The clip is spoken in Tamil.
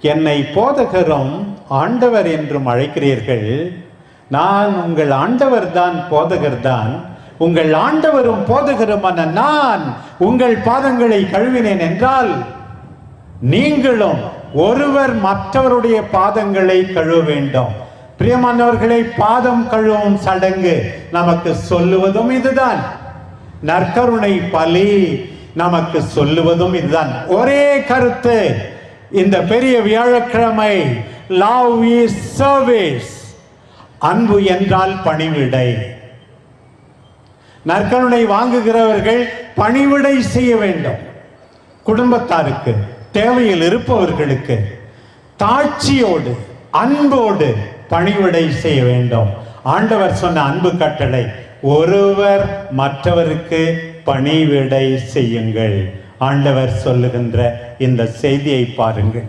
என்னை போதகரும் ஆண்டவர் என்றும் அழைக்கிறீர்கள். நான் உங்கள் ஆண்டவர் தான் போதகர் தான் உங்கள் ஆண்டவரும் போதகருமான நான் உங்கள் பாதங்களை கழுவினேன் என்றால் நீங்களும் ஒருவர் மற்றவருடைய பாதங்களை கழுவ வேண்டும். பிரியமானவர்களை பாதம் கழுவும் சடங்கு நமக்கு சொல்லுவதும் இதுதான். நற்கருணை பலி நமக்கு சொல்லுவதும் இதுதான். ஒரே கருத்து இந்த பெரிய வியாழக்கிழமை லவ் இஸ் சர்வீஸ் அன்பு என்றால் பணிவிடை. நற்கருணை வாங்குகிறவர்கள் பணிவிடை செய்ய வேண்டும். குடும்பத்தாருக்கு தேவையில் இருப்பவர்களுக்கு தாட்சியோடு அன்போடு பணிவிடை செய்ய வேண்டும். ஆண்டவர் சொன்ன அன்பு கட்டளை ஒருவர் மற்றவருக்கு பணிவிடை செய்யுங்கள். ஆண்டவர் சொல்லுகின்ற இந்த செய்தியை பாருங்கள்.